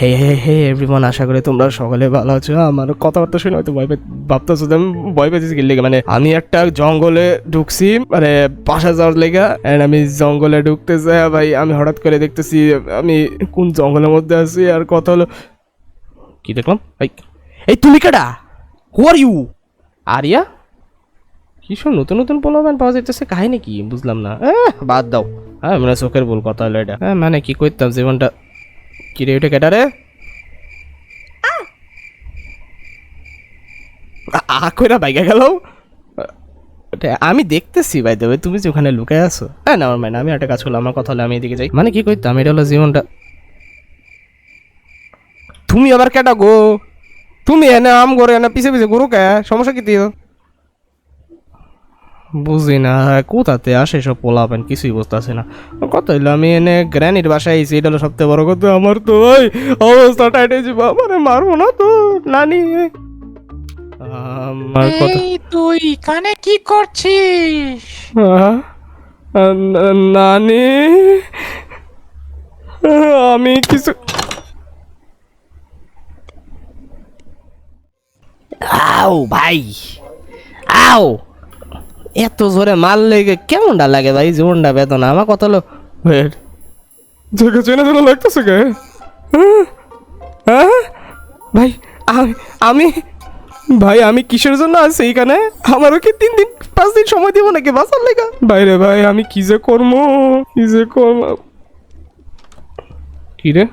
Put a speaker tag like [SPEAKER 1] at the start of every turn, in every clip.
[SPEAKER 1] হে হে হে everyone আশা করি তোমরা সকলে ভালো আছো। আমার কথাবার্তা শুনে হয়তো ভয় ভাবতেছো যে আমি ভয় পেয়েছি কি লেগে? মানে আমি একটা জঙ্গলে ঢুকছি মানে বাসা যাওয়ার লেগা অ্যান্ড আমি জঙ্গলে ঢুকতে যাই, ভাই, আমি হঠাৎ করে দেখতেছি, আমি কোন জঙ্গলের মধ্যে আছি, আর কথা হলো কি দেখলাম? ভাই। এই, তুমি কেডা? হু আর ইউ আরিয়া? কি সব নতুন নতুন পোলাপান পাওয়া যাইতেছে? কাহিনী কি? বুঝলাম না। বাদ দাও। হ্যাঁ মানে চোখের ভুল কথা হলো এটা। হ্যাঁ মানে কি করতাম? জীবনটা কি রে ওটা কেটা রে? আ কইরা বাইকে গেল? আমি দেখতেছি ভাই দেবে তুমি যে ওখানে লুকায় আছো। হ্যাঁ না আমার আমি একটা কাজ করলাম, আমার কথা হলে আমি এদিকে যাই। মানে কি করতাম এটা হলো জীবনটা তুমি আবার কেটা গো? তুমি এনে আম করে এনে পিছে পিছে গরু কে? সমস্যা কি দিও বুঝি না কোথাতে আসে সব পোলা পোলাপেন কিছুই বুঝতেছে না। কত হইল আমি এনে গ্র্যানির বাসায় আইছি এটা হলো সবথেকে বড় কথা। আমার তো ওই অবস্থা টাইট হয়েছে বাবারে মারবো না তো নানি। আমার কথা
[SPEAKER 2] এই তুই কানে কি করছিস?
[SPEAKER 1] না- নানি আমি কিছু আও ভাই আও। এত জোরে মাল লেগে কেমনটা লাগে ভাই? জীবনটা বেদনা। আমার কথা হলো ওয়েট জায়গা চেনা চেনা লাগতেছে কে? হ্যাঁ? হ্যাঁ? ভাই আমি আমি ভাই আমি কিসের জন্য আছি এখানে? আমারও কি তিন দিন পাঁচ দিন সময় দিব নাকি বাঁচার লেগা? বাইরে ভাই আমি কি যে কর্ম কি যে কর্ম কি রে?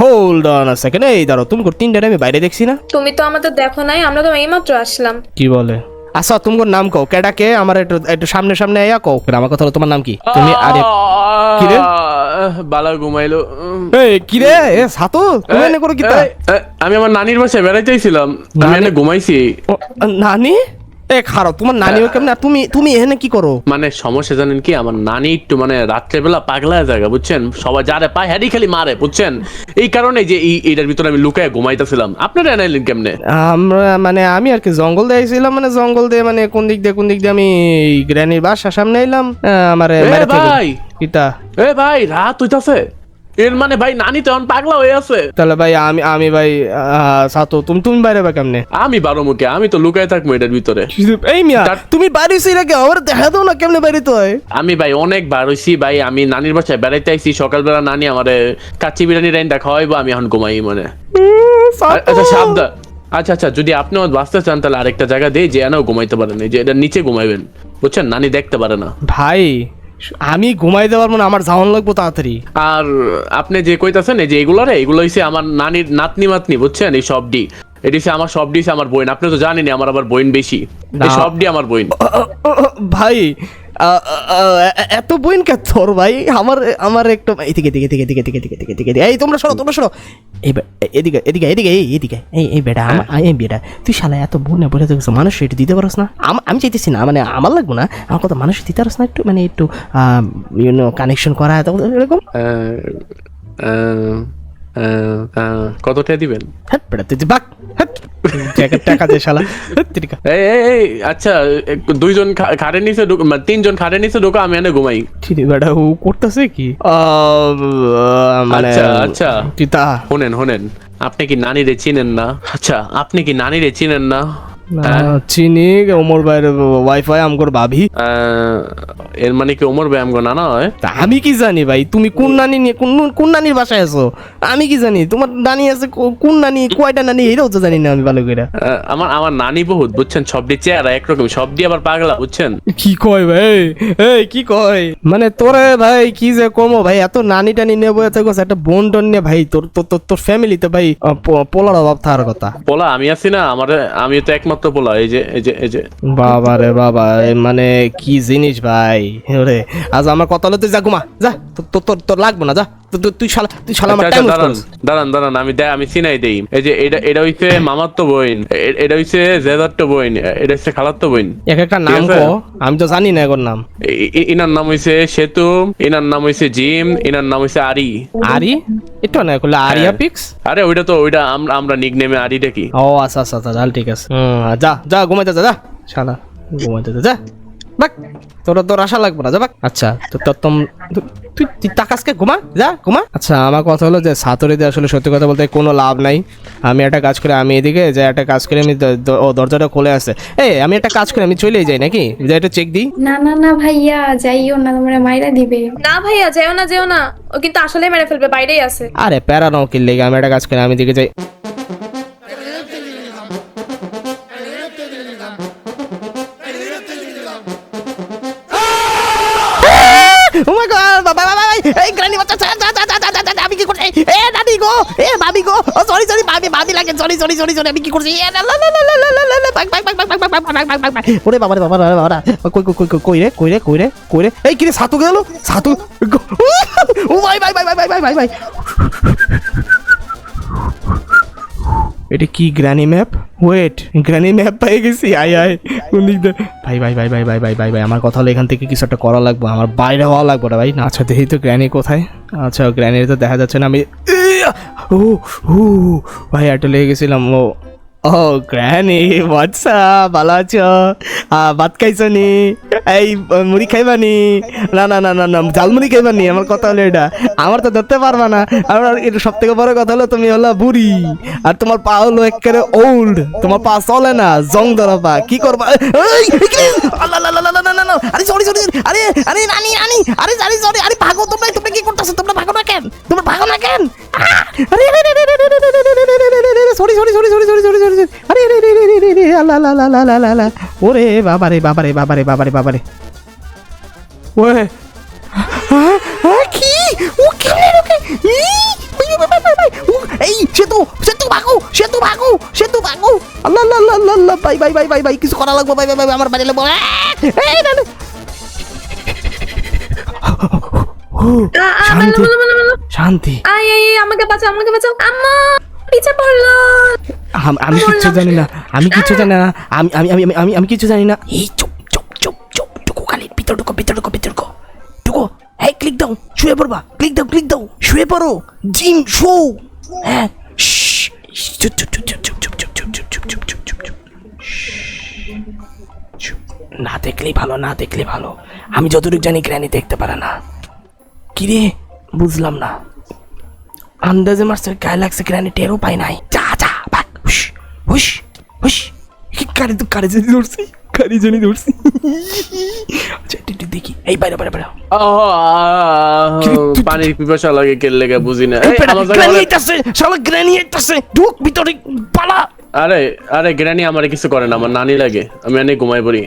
[SPEAKER 1] হোল্ড অন আ সেকেন্ড এই দাঁড়ো তুমি তিনটারে আমি বাইরে দেখছি না?
[SPEAKER 3] তুমি তো আমাদের দেখো নাই আমরা তো এইমাত্র আসলাম।
[SPEAKER 1] কি বলে? আচ্ছা তোমার নাম কও? কেডা কে? আমার একটু একটু সামনে সামনে আইয়া কও। আমার কথা হলো তোমার নাম কি? তুমি আরে কি রে?
[SPEAKER 4] বালা ঘুমাইলো।
[SPEAKER 1] এই কি রে? এ সাতো তুমি এনে করো কি
[SPEAKER 4] আমি আমার নানির বাসায় বেড়াইতেছিলাম আমি এনে ঘুমাইছি।
[SPEAKER 1] নানি? এ খারো তোমার নানিও কেমন আর তুমি তুমি এখানে কি করো?
[SPEAKER 4] মানে সমস্যা জানেন কি আমার নানি একটু মানে রাত্রেবেলা পাগলা জায়গা বুঝছেন? সবাই যারে পায় হ্যাডি খালি মারে বুঝছেন? এই কারণে যে এই এটার ভিতরে আমি লুকায় ঘুমাইতেছিলাম। আপনারা এনাইলেন কেমনে?
[SPEAKER 1] আমরা মানে আমি আর কি জঙ্গল দিয়ে আইছিলাম মানে জঙ্গল দিয়ে মানে কোন দিক দিয়ে কোন দিক দিয়ে আমি গ্র্যানির বাসার সামনে এলাম আমার
[SPEAKER 4] ভাই!
[SPEAKER 1] কিতা
[SPEAKER 4] এ ভাই রাত হইতাছে। এর মানে ভাই নানি তো এখন পাগলা হয়ে আছে।
[SPEAKER 1] তাহলে ভাই আমি আমি ভাই সাতো তুমি তুমি বাইরে বা কেমনে?
[SPEAKER 4] আমি বারো মুখে আমি তো লুকায় থাকব এটার ভিতরে।
[SPEAKER 1] এই মিয়া তুমি বাড়ি ছিল কি? আমার দেখা দাও না কেমনে বাইরে তো
[SPEAKER 4] আমি ভাই অনেক বার হইছি ভাই আমি নানির বাসায় বেড়াইতে আইছি সকালবেলা নানি আমারে কাচ্চি বিরিয়ানি রাইন খাওয়াইবো আমি এখন ঘুমাই মানে। আচ্ছা সাবধান। আচ্ছা আচ্ছা যদি আপনি আমার বাঁচতে চান তাহলে আরেকটা জায়গা দিয়ে যে এনাও ঘুমাইতে পারেন। যে এটা নিচে ঘুমাইবেন। বুঝছেন? নানি দেখতে পারে না।
[SPEAKER 1] ভাই আমি ঘুমাই দেওয়ার মানে আমার যাওয়ান লাগবো তাড়াতাড়ি।
[SPEAKER 4] আর আপনি যে কইতাছেন এই যে এগুলো রে এগুলো হইছে আমার নানির নাতনি মাতনি বুঝছেন? এই সবডি এটি হচ্ছে আমার সবডি হচ্ছে আমার বোন। আপনি তো জানেনই আমার আবার বইন বেশি।
[SPEAKER 1] সব
[SPEAKER 4] ডি আমার বইন
[SPEAKER 1] ভাই এত বইন কে তোর ভাই? আমার আমার একটু এদিকে এদিকে এদিকে এদিকে এদিকে এদিকে এদিকে এদিকে। এই তোমরা সরো তোমরা সরো। এই এদিকে এদিকে এদিকে এই এদিকে। এই এই বেটা আমার এই বেটা তুই শালা এত বোনে বলে দেখছ মানুষ একটু দিতে পারস না। আম- আমি চাইতেছি না মানে আমার লাগবো না। আমার কথা মানুষ দিতে পারস না একটু মানে একটু ইউনো কানেকশন করা এত এরকম।
[SPEAKER 4] আহ, কতটা দিবেন?
[SPEAKER 1] হ্যাট বেটা তুই বাক। হ্যাট টাকা টাকা দে শালা।
[SPEAKER 4] এই এই, আচ্ছা দুইজন খাড়ে নিচে মানে তিনজন খাড়ে নিচে ঢুকো আমি এনে ঘুমাই।
[SPEAKER 1] ঠিক বেটা ও করতেছে কি? মানে
[SPEAKER 4] আচ্ছা, আচ্ছা।
[SPEAKER 1] কিতা
[SPEAKER 4] শোনেন শোনেন। আপনি কি নানিরে চিনেন না? আচ্ছা আপনি কি নানিরে চিনেন না? হ্যাঁ?
[SPEAKER 1] চিনি ওমর ভাইয়ের ওয়াইফাই আমগর ভাবি।
[SPEAKER 4] এর মানে কি ওমর ব্যায়াম গো নানা হয়?
[SPEAKER 1] আমি কি জানি ভাই? তুমি কোন নানি নিয়ে কোন কোন নানির বাসায় আছো? আমি কি জানি? তোমার নানি আছে কোন নানি কয়টা নানি এটাও তো জানি না আমি ভালো করে।
[SPEAKER 4] আমার আমার নানি বহুত বুঝছেন? সব দিয়ে চেহারা একরকম সব দিয়ে আবার পাগলা বুঝছেন?
[SPEAKER 1] কি কয় ভাই? এই কি কয়? মানে তোরে ভাই কি যে কমো ভাই এত নানি টানি নেব এত গোছ একটা বোন টন নিয়ে ভাই তোর তোর তোর- ফ্যামিলিতে ভাই পোলার অভাব থাকার কথা।
[SPEAKER 4] পোলা আমি আছি না আমার আমি তো একমাত্র পোলা এই যে এই যে এই যে।
[SPEAKER 1] বাবা রে বাবা মানে কি জিনিস ভাই, ওরে। আজ আমার কথা হলো তুই যা, ঘুমা, যা তোর- তোর লাগবো না, যা। তুই শালা তুই শালা আমার
[SPEAKER 4] আচ্ছা,
[SPEAKER 1] টাইম
[SPEAKER 4] আচ্ছা, দাঁড়ান দাঁড়ান দাঁড়ান আমি আমি চিনাই দেই। এই যে এটা এটা হইছে বোন। এটা হইছে বোন। এটা বোন।
[SPEAKER 1] এক একটা নাম কো আমি তো জানি না এগোর নাম।
[SPEAKER 4] ইনার নাম হইছে সেতু ইনার নাম হইছে জিম ইনার নাম হইছে আরি।
[SPEAKER 1] আরি? একটু না আরিয়া
[SPEAKER 4] হ্যাঁ।
[SPEAKER 1] পিক্স
[SPEAKER 4] আরে ওইটা তো ওইটা আমরা আমরা নিক নেমে আরি দেখি।
[SPEAKER 1] ও আচ্ছা আচ্ছা আচ্ছা তাহলে ঠিক আছে। যা যা ঘুমাইতে যা যা। শালা ঘুমাইতে যা। বাক তোর তোর আশা লাগবে না যা বাক। আচ্ছা তো তোর তুই তুই তাকাসকে ঘুমা যা ঘুমা। আচ্ছা আমার কথা হলো যে সাতরিতে আসলে সত্যি কথা বলতে কোনো লাভ নাই। আমি একটা কাজ করে আমি এদিকে যে একটা কাজ করে আমি ও দরজাটা খুলে আসে। এই আমি একটা কাজ করে আমি চলেই যাই নাকি? যে একটা চেক দিই।
[SPEAKER 5] না না না ভাইয়া যাইও না তোমরা মাইরা দিবে।
[SPEAKER 3] না ভাইয়া যেও না যেও না। ও কিন্তু আসলে মেরে ফেলবে বাইরেই আছে।
[SPEAKER 1] আরে প্যারা নাও কিনলে আমি একটা কাজ করে আমি দিকে যাই। Oh মাই গড বাবা, বাবা, এই গ্রানি আমি কি করছি? এ, দাদি গো, এ, ভাবি গো, ও, সরি সরি ভাবি, ভাবি লাগে, সরি সরি সরি সরি আমি কি করছি? এ, লা, লা, লা, লা, লা, লা, লা, লা, লা, বাই বাই বাই বাই বাক বাই বাক। ওরে বাবা রে বাবা রে বাবা। কই, কই, কই, কই, রে, কই রে, কই রে, কই রে? এই, কি রে, সাতু গেল? সাতু, ও, ভাই, ভাই, ভাই, ভাই, ভাই, ভাই, ভাই। এটা কি granny map wait granny map পাই গেছি, আয় আয়। কোন দিক ভাই ভাই ভাই ভাই ভাই ভাই ভাই ভাই, আমার কথা হলো এখান থেকে কিছু একটা করা লাগবে, আমার বাইরে হওয়া লাগবে না ভাই। আচ্ছা দেখি তো গ্র্যানি কোথায়? আচ্ছা গ্র্যানি তো দেখা যাচ্ছে না, আমি! ও ও, ভাই একটা লেগে গেছিলাম, ও ও গ্র্যানি হোয়াটসঅ্যাপ ভালো আছো ভাত খাইছো নি এই মুড়ি খাইবা নি না না না না না ঝালমুড়ি খাইবা নি আমার কথা হলো এটা আমার তো ধরতে পারবা না আমার এটা সব থেকে বড় কথা হলো তুমি হলো বুড়ি আর তোমার পা হলো একেবারে ওল্ড তোমার পা চলে না জং ধরা পা কি করবা আরে সরি সরি আরে আরে নানি নানি আরে সরি সরি আরে ভাগো তোমরা তুমি কি করতেছো তোমরা ভাগো না কেন তোমরা ভাগো না কেন আরে sorry sorry sorry sorry sorry sorry আরে রে রে রে রে রে লা লা লা লা লা ওরে বাবা রে বাবা রে বাবা রে বাবা রে বাবা রে ওয়ে কি ও কি রে ওকে এই Setu Setu Setu Setu Allah Allah Allah Allah bye bye bye bye bye কিছু করা লাগবে বাই বাই বাই আমার বাড়ি লাগবে এই না না। শান্তি। শান্তি।
[SPEAKER 3] আই আই আমাকে বাঁচাও আমাকে বাঁচাও। আম্মা পিছে পড়ল।
[SPEAKER 1] আম- কিচ্ছু জানি না আমি কিচ্ছু জানি না আমি আমি আমি আমি- আমি কিচ্ছু জানি না এই চুপ চুপ চুপ চুপ টুকু খালি ভিতর ঢুকো ভিতর ঢুকো ভিতর ঢুকো টুকু হ্যাঁ ক্লিক দাও শুয়ে পড়বা ক্লিক দাও ক্লিক দাও শুয়ে পড়ো জিম শো হ্যাঁ চুপ চুপ চুপ চুপ চুপ চুপ চুপ চুপ চুপ চুপ চুপ চুপ চুপ। না দেখলেই ভালো না দেখলে ভালো আমি যতটুকু জানি গ্র্যানি দেখতে পারে না কিরে বুঝলাম না আন্দাজে মারছে গায়ে লাগছে গ্রানি টেরও পাই নাই যা হুশ কি কারে তো কারে জানি ধরছি কারে জানি ধরছি আচ্ছা একটু দেখি এই বাইরে বাইরে বাইরে
[SPEAKER 4] পানির পিপাসা লাগে লেগে বুঝি না
[SPEAKER 1] গ্রানি আইতাছে শালা গ্রানি আইতাছে ঢুক ভিতরে পালা
[SPEAKER 4] আরে আরে গ্রানি আমার কিছু করে না আমার নানি লাগে আমি এনে ঘুমাই পড়ি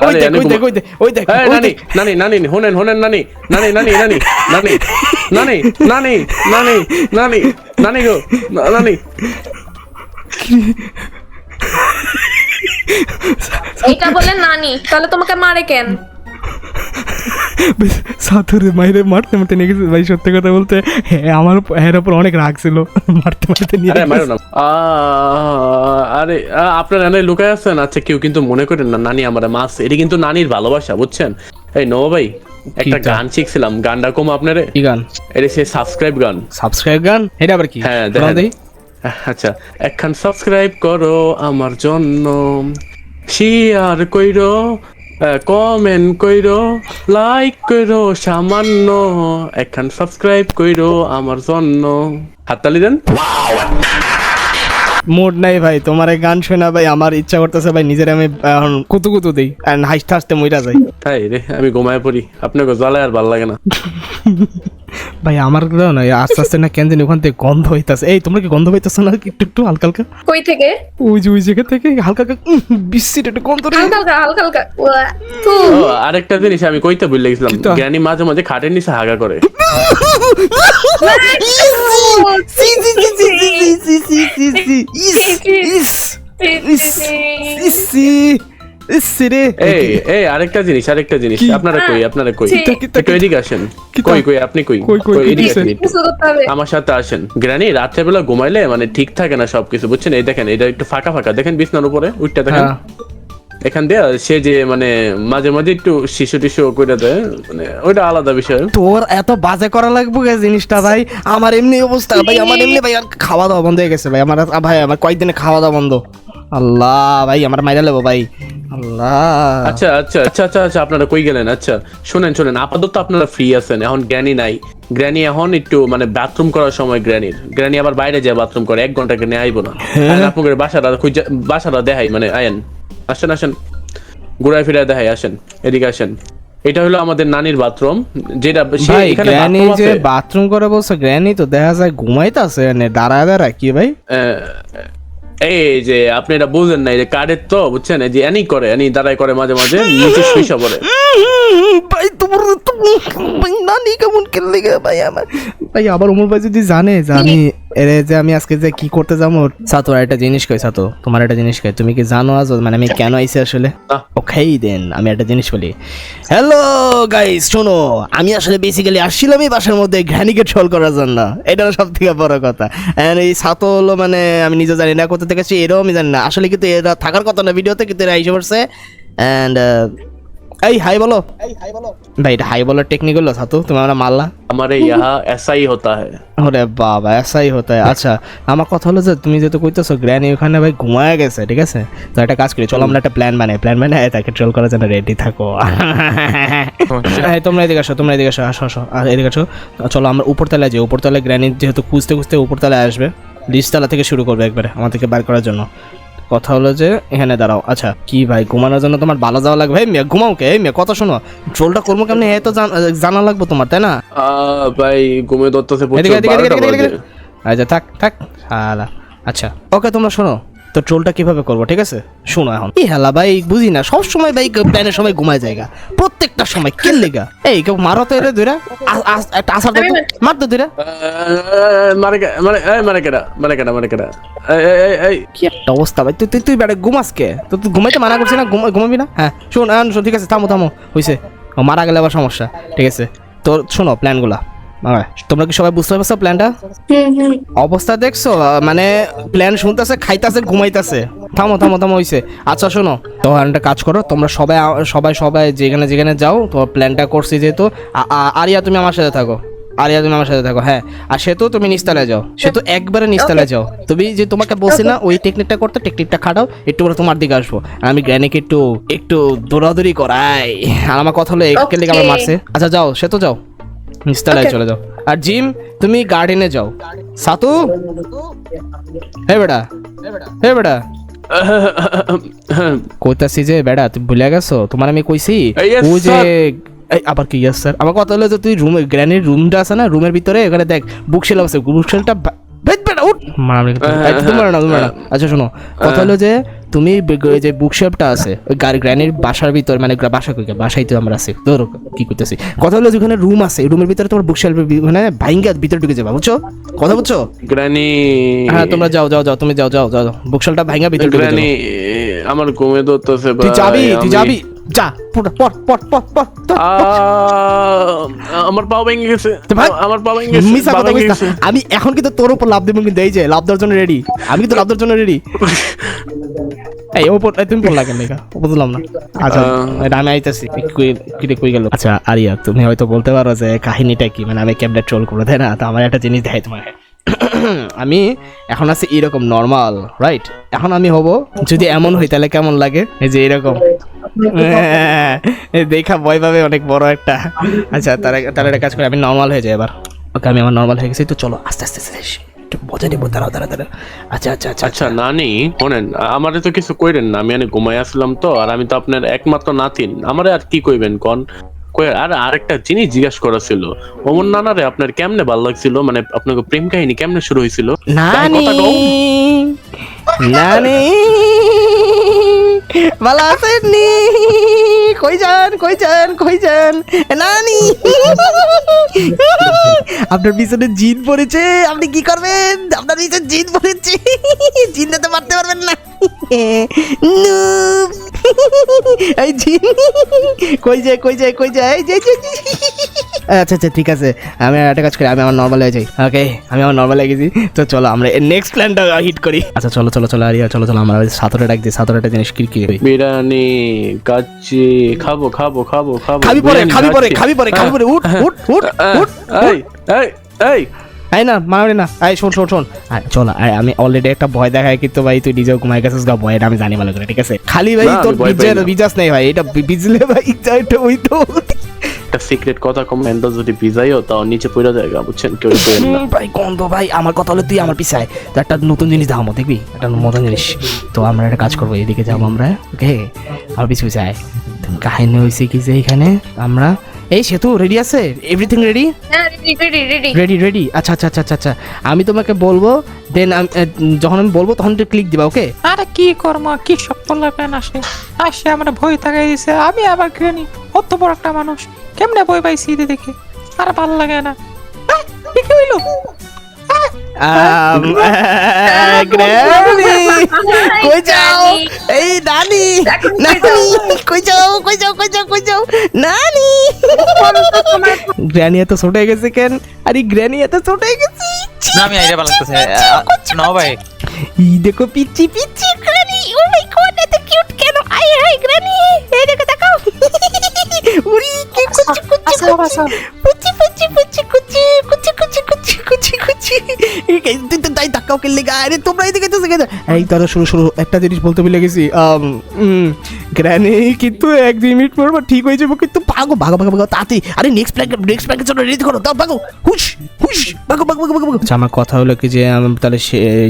[SPEAKER 4] আরে
[SPEAKER 1] দেখ
[SPEAKER 4] এনে
[SPEAKER 1] ওই দেখ
[SPEAKER 4] ঘুমা-
[SPEAKER 1] ওই দেখ ওই দেখ
[SPEAKER 4] নানি নানি নানি হোনেন হোনেন নানি নানি নানি নানি নানি নানি নানি নানি নানি নানি গো নানি
[SPEAKER 3] এটা বলে নানি তাহলে তোমাকে মারে কেন?
[SPEAKER 1] সাথুরে মাইরে মারতে মারতে নিয়ে গেছে। ভাই সত্যি কথা বলতে হ্যাঁ আমার এর উপর অনেক রাগ ছিল। মারতে মারতে নিয়ে
[SPEAKER 4] আরে আপনার এনে লুকায় আছেন? আচ্ছা কেউ কিন্তু মনে করেন না নানি আমার মাছ। এটি কিন্তু নানির ভালোবাসা বুঝছেন? এই নো ভাই একটা গান? শিখছিলাম গানটা কম আপনারে।
[SPEAKER 1] কি গান?
[SPEAKER 4] এটা সে সাবস্ক্রাইব গান।
[SPEAKER 1] সাবস্ক্রাইব গান? এটা আবার কি?
[SPEAKER 4] হ্যাঁ। আচ্ছা একখান সাবস্ক্রাইব করো আমার জন্য। শেয়ার কইরো কমেন্ট কইরো লাইক কইরো সামান্য। একখান সাবস্ক্রাইব কইরো আমার জন্য। হাততালি দেন।
[SPEAKER 1] মুড নাই ভাই তোমার এই গান শোনা ভাই আমার ইচ্ছা করতেছে ভাই নিজের আমি এখন কুতু কুতু দিই এন্ড হাসতে হাসতে মইরা যাই।
[SPEAKER 4] তাই রে আমি ঘুমায় পড়ি আপনাকে জ্বালায় আর ভালো লাগে না।
[SPEAKER 1] ভাই আমার দাও না আস্তে আস্তে না কেন জানি ওখান থেকে গন্ধ হইতাছে এই তোমরা কি গন্ধ হইতাছে না একটু একটু হালকা হালকা
[SPEAKER 3] কই থেকে
[SPEAKER 1] ওই যে ওই জায়গা থেকে হালকা হালকা বিস্কিট একটু গন্ধ
[SPEAKER 3] হালকা হালকা হালকা
[SPEAKER 4] আরেকটা জিনিস আমি কইতে ভুলে গেছিলাম? জ্ঞানী মাঝে মাঝে খাটের নিচে হাগা করে
[SPEAKER 1] সি সি সি সি সি সি সি সি ইস ইস ইস ইস সি ইস রে
[SPEAKER 4] এই এই আরেকটা জিনিস আরেকটা জিনিস। আপনারা কই আপনারা কই?
[SPEAKER 3] কিতা,
[SPEAKER 4] একটু এদিকে আসেন। কই কই আপনি কই?
[SPEAKER 1] কই,
[SPEAKER 4] এদিকে আসেন। আমার সাথে আসেন। গ্রানি রাত্রেবেলা ঘুমাইলে মানে ঠিক থাকে না সবকিছু বুঝছেন? এই দেখেন এটা একটু ফাঁকা ফাঁকা। দেখেন বিছনার উপরে উঠটা দেখেন।
[SPEAKER 1] হ্যাঁ।
[SPEAKER 4] এখান দিয়ে সে যে মানে মাঝে মাঝে একটু শিশু টিশু করে দেয় মানে ওইটা আলাদা বিষয়।
[SPEAKER 1] তোর এত বাজে করা লাগবে গে জিনিসটা ভাই? আমার এমনি অবস্থা ভাই আমার এমনি ভাই আর খাওয়া দাওয়া বন্ধ হয়ে গেছে ভাই। আমার ভাই আমার কয়েকদিনে খাওয়া দাওয়া বন্ধ। আল্লাহ ভাই আমার মাইরা লেবো ভাই। আল্লাহ।
[SPEAKER 4] আচ্ছা আচ্ছা আচ্ছা আচ্ছা আচ্ছা আপনারা কই গেলেন? আচ্ছা শুনেন শুনেন আপাতত আপনারা ফ্রি আছেন এখন গ্র্যানি নাই। গ্র্যানি এখন একটু মানে বাথরুম করার সময় গ্র্যানির গ্র্যানি আবার বাইরে যায় বাথরুম করে এক ঘণ্টা গ্র্যানি আইবো না। আপনাদের বাসাটা খুঁজে বাসাটা দেখাই মানে আয়েন। আসেন আসেন। ঘুরায় ফিরায় দেখাই আসেন এদিকে আসেন। এটা হলো আমাদের নানির বাথরুম যেটা এখানে
[SPEAKER 1] গ্র্যানি যে
[SPEAKER 4] আছে।
[SPEAKER 1] বাথরুম করে বলছো গ্র্যানি তো দেখা যায় ঘুমাইতেছে দাঁড়ায় দাঁড়ায় কি ভাই?
[SPEAKER 4] আহ, এই যে আপনি এটা বুঝেন না এই যে কার্ডের তো, বুঝছেন? এই যে এনি করে, এনি দাঁড়াই করে মাঝে মাঝে, নিচে শুইসা পড়ে।
[SPEAKER 1] ভাই, তোমার তো ভাই, নানি কেমন গে ভাই আমার? ভাই, আবার ওমর ভাই যদি জানে যে এরে যে আমি আজকে যে কি করতে যাব? সাতো আর একটা জিনিস কই সাতো তোমার একটা জিনিস কই। তুমি কি জানো আজ? মানে আমি কেন আইছি আসলে। ওকেই দেন আমি একটা জিনিস বলি। হ্যালো গাইস শোনো আমি আসলে বেসিক্যালি আসছিলামই বাসার মধ্যে ঘ্যানিকে ট্রোল করার জন্য। এটা সব থেকে বড় কথা। এই সাতো হলো মানে আমি নিজে জানি না কোথা থেকে আসছে এরাও আমি জানি না। আসলে কিন্তু এরা থাকার কথা না ভিডিওতে কিন্তু এরা এসে পড়ছে। অ্যান্ড এই হাই বলো। ভাই এটা হাই বলার টেকনিক হলো সাতু তুমি আমরা মারলা।
[SPEAKER 4] আমারে ইহা এসাই হতা হ্যায়
[SPEAKER 1] আরে বাবা এসআই হতা হ্যায় আচ্ছা। আমার কথা হলো যে তুমি যেহেতু কইতেছো গ্র্যানি ওখানে ভাই ঘুমায় গেছে ঠিক আছে? তো একটা কাজ করি চলো আমরা একটা প্ল্যান বানাই। প্ল্যান বানাই তাকে ট্রোল করার জন্য রেডি থাকো। হ্যাঁ তোমরা এদিকে আসো তোমরা এদিকে আসো আসো আসো এদিকে আসো। চলো আমরা উপরতলায় যাই। উপরতলায় গ্র্যানি যেহেতু খুঁজতে খুঁজতে উপরতলায় আসবে। নিচতলা থেকে শুরু করবে একবারে আমাদেরকে বার করার জন্য। কথা হলো যে এখানে দাঁড়াও। আচ্ছা কি ভাই ঘুমানোর জন্য তোমার ভালো যাওয়া লাগবে? মেয়ে ঘুমাও কে? মেয়ে কথা শোনো। ট্রোলটা করব কেমনি? এ তো জান- লাগবে তোমার তাই না?
[SPEAKER 4] ভাই ঘুমে দত্ত সে
[SPEAKER 1] এদিকে এদিকে এদিকে এদিকে
[SPEAKER 4] বাজে।
[SPEAKER 1] এদিকে। আচ্ছা থাক থাক আচ্ছা ওকে তোমরা শোনো। তো ট্রোলটা কীভাবে করব ঠিক আছে? শোনো এখন। এই হেলা ভাই বুঝি না সব সময় ভাই প্ল্যানের সময় ঘুমায় জায়গা। প্রত্যেকটা সময় কে লেগা? এই কেউ মারো তো এরে দুইরা একটা আসার দাও মার তো দুইরা
[SPEAKER 4] মারে কে- মারে এই মারে কেডা মারে কেডা মারে কেডা। এই এই এই এই।
[SPEAKER 1] কি একটা অবস্থা ভাই তুই তুই তুই বেড়ে ঘুমাস কে? তো তুই ঘুমাইতে মানা করছিস না? ঘুমা- ঘুমাবি না? হ্যাঁ শোন শোন ঠিক আছে থামো থামো হইছে। মারা গেলে আবার সমস্যা ঠিক আছে। তোর শোনো প্ল্যানগুলা। তোমরা কি সবাই বুঝতে পারছ প্ল্যানটা অবস্থা দেখছ? মানে প্ল্যান শুনতেছে খাইতাছে ঘুমাইতাছে। থামো থামো থামো হইছে। আচ্ছা শোনো তো একটা কাজ করো তোমরা সবাই সবাই সবাই যেখানে যেখানে যাও তো প্ল্যানটা করছি যেহেতু আরিয়া তুমি আমার সাথে থাকো। আরিয়া তুমি আমার সাথে থাকো হ্যাঁ। আর সে তো তুমি নিস্তালে যাও। সে তো একবারে নিস্তালে যাও। তুমি যে তোমাকে বলছি না ওই টেকনিকটা করতে টেকনিকটা খাটাও একটু করে তোমার দিকে আসব। আমি গ্র্যানিকে একটু একটু দৌড়াদৌড়ি করাই। আর আমার কথা হলো একে আমার মারছে। আচ্ছা যাও সে তো যাও। নিস্তালায় চলে যাও। আর জিম তুমি গার্ডেনে যাও। সাতু? হে বেটা হে বেটা কইতাছি যে বেটা তুই ভুলে গেছো? তোমার আমি কইছি ও যে আবার কি ইয়াস স্যার আমার কথা হলো যে তুই রুমে গ্র্যানির রুমটা আছে না রুমের ভিতরে এখানে দেখ বুকশেল আছে। বুকশেলটা বেটা উঠ! মারামারি করতে- তুমি মারো না তুমি মারো না। আচ্ছা শোনো। কথা হলো যে তুমি ওই যে বুকশেলটা আছে ওই গাড়ি গ্র্যানির বাসার ভিতর মানে বাসা কই বাসাই তো আমরা আছি। ধরো কি করতেছি। কথা হলো যেখানে রুম আছে রুমের ভিতরে তোমার বুকশেলফের মানে ভাইঙ্গা ভিতরে ঢুকে যাবা বুঝছ? কথা বুঝছ?
[SPEAKER 4] গ্রানি
[SPEAKER 1] হ্যাঁ তোমরা যাও যাও যাও তুমি যাও যাও যাও। বুকশেলটা ভাইঙ্গা ভিতরে ঢুকে
[SPEAKER 4] গ্রানি আমার ঘুমে সে
[SPEAKER 1] তুই যাবি তুই যাবি? যা পড় পড় পড় পড় পড় পড়।
[SPEAKER 4] আমার পা ভেঙে গেছে।
[SPEAKER 1] ভাই,
[SPEAKER 4] আমার পা ভেঙে গেছে পা
[SPEAKER 1] কথা।
[SPEAKER 4] গেছে।
[SPEAKER 1] আমি এখন কিন্তু তোর উপর লাভ দেবো কিন্তু এই যে লাভ দেওয়ার জন্য রেডি আমি কিন্তু লাভ দেওয়ার জন্য রেডি এই ওপর তুমি পড়লা কেন লেখা বুঝলাম না। আচ্ছা এটা আমি আইতাছি। কই- কি রে কই গেল? আচ্ছা আরিয়া তুমি হয়তো বলতে পারো যে কাহিনীটা কি? মানে আমি ক্যাবলেট ট্রোল করে তাই না? তো আমার একটা জিনিস দেখাই তোমাকে। আমি এখন আছি এরকম নর্মাল রাইট এখন আমি হব যদি এমন হই তাহলে কেমন লাগে? এই যে এরকম। হ্যাঁ, দেখা ভয় পাবে অনেক বড় একটা। আচ্ছা তার তার একটা কাজ করে আমি নর্মাল হয়ে যাই এবার। ওকে আমি আমার নর্মাল হয়ে গেছি তো চলো আস্তে আস্তে আস্তে। একটু মজা নেব দাঁড়াও দাঁড়া দাঁড়া আচ্ছা আচ্ছা আচ্ছা
[SPEAKER 4] আচ্ছা নানি শোনেন আমারে তো কিছু কইরেন না আমি ঘুমাই আসলাম তো আর আমি তো আপনার একমাত্র নাতিন। আমারে আর কি কইবেন কন? কই আর আরেকটা জিনিস জিজ্ঞেস করা ছিল। ওমন নানারে আপনার কেমনে ভালো লাগছিল? মানে আপনাকে প্রেম কাহিনী কেমনে শুরু হয়েছিল?
[SPEAKER 1] নানি! নানি! ভালো আছেন নি কই যান কই যান কই যান? নানি। আপনার পিছনে জিন পড়েছে, আপনি কি করবেন? আপনার পিছনে জিন পড়েছে। জিন তো মারতে পারবেন না। এই জিন। কই যায় কই যায় কই যায়? যে। আচ্ছা আচ্ছা ঠিক আছে। আমি একটা কাজ করি আমি আমার নর্মাল হয়ে যাই। ওকে আমি আমার নর্মাল হয়ে গেছি। তো চলো আমরা নেক্সট প্ল্যানটা হিট করি। আচ্ছা চলো চলো চলো আরিয়া চলো চলো আমরা সাতরে ডাক দিই সাতরে একটা জিনিস কি কি
[SPEAKER 4] বিরিয়ানি কাচ্চি খাব খাব খাব খাব
[SPEAKER 1] খাবি পরে খাবি পরে। খাবি পরে খাবি পরে উঠ
[SPEAKER 4] হ্যাঁ,
[SPEAKER 1] উঠ উঠ
[SPEAKER 4] হ্যাঁ,
[SPEAKER 1] উঠ
[SPEAKER 4] এই এই এই।
[SPEAKER 1] এই না মারামারি না। এই শোন শোন শোন। আয়, চল আয়, আমি অলরেডি একটা ভয় দেখাই কিন্তু ভাই তুই নিজেও ঘুমাই গেছিস গা ভয়টা আমি জানি ভালো করে ঠিক আছে? খালি ভাই তোর বিজয় বিজাস নেই ভাই এটা বিজলে ভাই এটা ওই তো।
[SPEAKER 4] একটা সিক্রেট কথা কমেন্ট যদি ভিজাইও তাও নিচে পড়ে যায় বুঝছেন? কেউ করেন না।
[SPEAKER 1] ভাই গন্ধ ভাই? আমার কথা হলো তুই আমার পিছায়। তো একটা নতুন জিনিস দেখাবো দেখবি? একটা নতুন জিনিস। তো আমরা একটা কাজ করব এদিকে যাব আমরা ওকে? আমার পিছু পিছায়। কাহিনী হয়েছে কি যে এখানে আমরা এই সেতু রেডি আছে? এভরিথিং রেডি
[SPEAKER 3] হ্যাঁ ready ready ready
[SPEAKER 1] ready ready আচ্ছা আচ্ছা আচ্ছা আচ্ছা আচ্ছা। আমি তোমাকে বলব দেন যখন আমি বলব তখন তুই ক্লিক দিবা ওকে
[SPEAKER 2] আরে কি কর্ম কি সব করলা কেন আসে আসে আমার ভয় থাকে দিছে। আমি আবার গ্রেনি অত বড় একটা মানুষ। কেমনে ভয় পাইছি দেখে? আর ভালো লাগে না। কি হইল?
[SPEAKER 1] আম, গ্র্যানি কই যাও এই নানি নানি কই যাও কই যাও কই যাও কই যাও নানি গ্র্যানি এত ছোট হয়ে গেছে কেন আরে গ্র্যানি এত ছোট হয়ে গেছি
[SPEAKER 6] না আমি আইডিয়া ভালো লাগতেছে না ভাই
[SPEAKER 1] ই দেখো পিচ্ছি পিচ্ছি গ্র্যানি ও মাই গড এত কিউট কেন আই হাই গ্র্যানি এই দেখো দেখাও উরি কি কুচি কুচি কুচি কুচি কুচি কুচি কুচি কুচি কুচি তুই ধাক্কাও গা আরে তোমরা এদিকে তো সেখানে এই তারা শুরু শুরু একটা জিনিস বলতে ভুলে গেছি। গ্র্যানি কিন্তু এক দুই মিনিট পর ঠিক হয়ে যাব কিন্তু ভাগো ভাগো ভাগো ভাগো তাতে। আরে নেক্সট প্ল্যান নেক্সট প্ল্যানের জন্য রেডি করো দাও ভাগো হুশ হুশ ভাগো ভাগো ভাগো ভাগো আচ্ছা আমার কথা হলো কি যে আমি তাহলে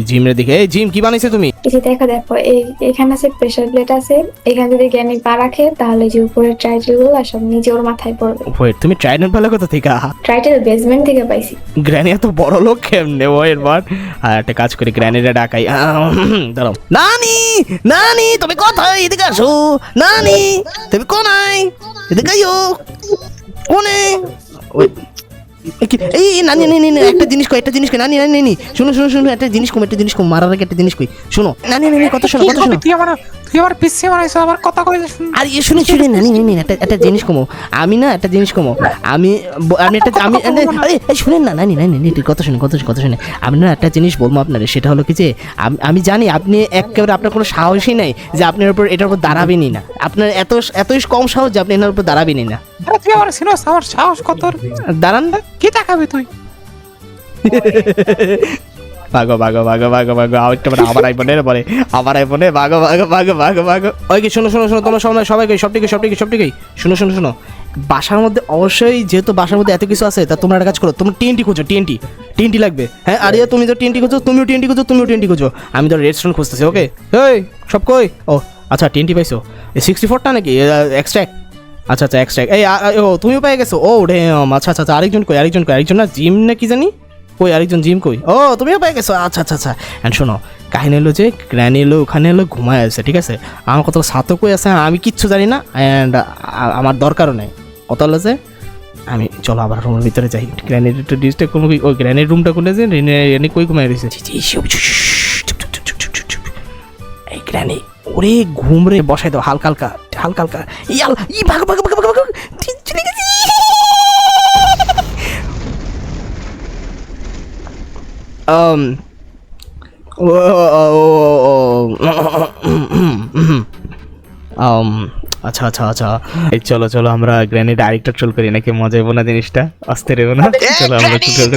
[SPEAKER 1] জিমের দিকে এই জিম কি বানাইছে তুমি?
[SPEAKER 5] এই যে দেখো দেখো এই এখানে আছে প্রেসার প্লেট আছে। এখানে যদি জ্ঞানী পা রাখে তাহলে যে উপরের ট্রাইটেলগুলো সব নিচে ওর মাথায় পড়বে।
[SPEAKER 1] ওয়েট তুমি ট্রাইডেন্ট ভালো কথা থেকে?
[SPEAKER 5] ট্রাইটেল বেসমেন্ট থেকে পাইছি।
[SPEAKER 1] গ্র্যানি এত বড় লোক কেমনে এরপর। আর একটা কাজ করি গ্র্যানিটা ডাকাই। দাঁড়াও। নানি! নানি, তুমি কোথায়? এদিকে আসো। নানি, তুমি কোনায়? এদিকে কোনে? ওই এই একটা জিনিস কই একটা জিনিস কই শুনো শুনো শুনো একটা জিনিস কম একটা জিনিস কম মারার আগে একটা জিনিস কই শুনো কথা কথা
[SPEAKER 2] তুই আমার তুই আমার বানাইছো আমার কথা কই
[SPEAKER 1] আর এ শুনে শুনে একটা একটা জিনিস কমো আমি না একটা জিনিস কমো আমি আমি একটা আমি আরে শুনেন না কথা শুনে কথা কথা শুনে আমি না একটা জিনিস বলব আপনার সেটা হলো কি যে আমি- জানি আপনি একেবারে আপনার কোনো সাহসই নাই যে আপনার উপর এটার উপর দাঁড়াবেনই না। আপনার এত এতই কম সাহস যে আপনি এনার উপর দাঁড়াবেনই না।
[SPEAKER 2] তুই আমার সিনোস আমার সাহস কত?
[SPEAKER 1] দাঁড়ান।
[SPEAKER 2] কি তাকাবি তুই?
[SPEAKER 1] ভাগো ভাগো ভাগো ভাগো ভাগো। মানে আমার আইফোনে পরে। আমার আইফোনে ভাগো ভাগো ভাগো ভাগো ভাগো। ওই কি, শোনো শোনো শোনো, তোমরা সবাই সবাই কই? সব টিকে সব টিকে সব টিকেই শোনো শোনো শোনো। বাসার মধ্যে অবশ্যই, যেহেতু বাসার মধ্যে এত কিছু আছে, তা তোমরা একটা কাজ করো। তোমরা টিএনটি খুঁজো, টিএনটি। টিএনটি লাগবে। হ্যাঁ আরিয়া, তুমি তো টিএনটি খুঁজো, তুমিও টিএনটি খুঁজো, তুমিও টিএনটি খুঁজো। আমি তো রেস্টুরেন্ট খুঁজতেছি ওকে ওই সব কই? ও আচ্ছা টিএনটি পাইছো। এই সিক্সটি ফোরটা নাকি? এক্সট্রাক্ট আচ্ছা আচ্ছা এক্সট্রা এই ও তুমিও পেয়ে গেছো ও রে আচ্ছা আচ্ছা আচ্ছা আরেকজন কই আরেকজন কই আরেকজন না জিম না কি জানি কই আরেকজন জিম কই ও তুমিও পেয়ে গেছো আচ্ছা আচ্ছা আচ্ছা অ্যান্ড শোনো কাহিনী হলো যে গ্র্যানি হলো ওখানে হলো ঘুমায় আছে ঠিক আছে আমার কত সাতও কই আছে আমি কিচ্ছু জানি না অ্যান্ড আমার দরকারও নেই কত হলো যে আমি চলো আবার রুমের ভিতরে যাই গ্র্যানিটটা ডিস্টার্ব কোনো ওই গ্র্যানিট রুমটা খুলে যে রেনি কই ঘুমায় রয়েছে এই গ্র্যানি ওরে ঘুম রে বসাই দাও হালকা হালকা হালকা হালকা। ইয়াল ই ভাগ ভাগ ভাগ ভাগ চলে গেছি um um আচ্ছা আচ্ছা আচ্ছা। এই চলো চলো আমরা গ্র্যানিড আরেকটা ট্রোল করি। নাকি মজা হব না জিনিসটা? আসতে রেবো না? চলো আমরা ট্রোল করি।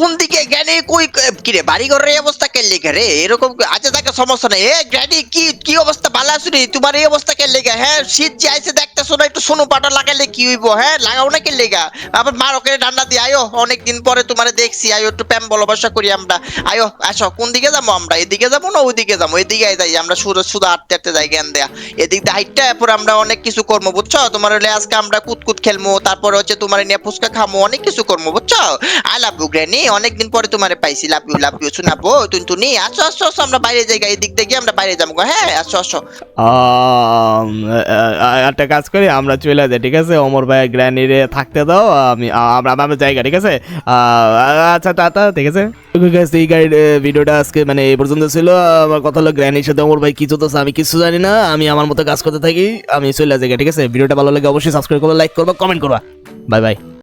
[SPEAKER 7] কোন দিকে জ্ঞানী কই, কিরে বাড়ি ঘরের এই অবস্থা কে লেগে রে? এরকম আচ্ছা তাকে সমস্যা নেই। এ গ্র্যানি কি কি অবস্থা? ভালো আছো নি? তোমার এই অবস্থা কে লেগে? হ্যাঁ শীত যে আইছে, দেখতেছো না, একটু সোনো পাটা লাগাইলে কি হইব? হ্যাঁ লাগাও না কে লেগা? আবার মার ওকে ডান্ডা দিয়ে, আয়ো অনেক দিন পরে তোমারে দেখছি, আয়ো, একটু প্রেম ভালোবাসা করি আমরা। আয়ো, আসো, কোন দিকে যাব আমরা? এদিকে যাব না ওইদিকে যাব? এদিকে যাই, আমরা সুরজ সুদা আটতে আটতে যাই জ্ঞান দেয়া। এদিক দিয়ে হাইটটা, এরপর আমরা অনেক কিছু করব, বুঝছ? তোমার হলে আজকে আমরা কুতকুত খেলব তারপরে হচ্ছে তোমার নিয়ে ফুচকা খামো, অনেক কিছু করব, বুঝছ? আই লাভ ইউ গ্র্যানি অনেকদিন পরে তোমারে পাইছি। লাভ ইউ লাভ ইউ শোনাবো তুই তুই আসো আসো আসো আমরা বাইরে যাই এদিক দিয়ে গিয়ে আমরা বাইরে যাব। হ্যাঁ আসো আসো।
[SPEAKER 1] একটা কাজ করি আমরা চলে যাই ঠিক আছে? অমর ভাই গ্র্যানিরে থাকতে দাও আমি আমরা আমরা জায়গা ঠিক আছে? আচ্ছা টাটা ঠিক আছে? এই গাইড ভিডিওটা আজকে মানে এই পর্যন্ত ছিল। আমার কথা হলো গ্র্যানির সাথে অমর ভাই কিছু তো আমি কিছু জানি না। আমি আমার মতো কাজ করতে থাকি আমি চলে যাই ঠিক আছে? ভিডিওটা ভালো লাগে অবশ্যই সাবস্ক্রাইব করবা লাইক করবা কমেন্ট করবা বাই বাই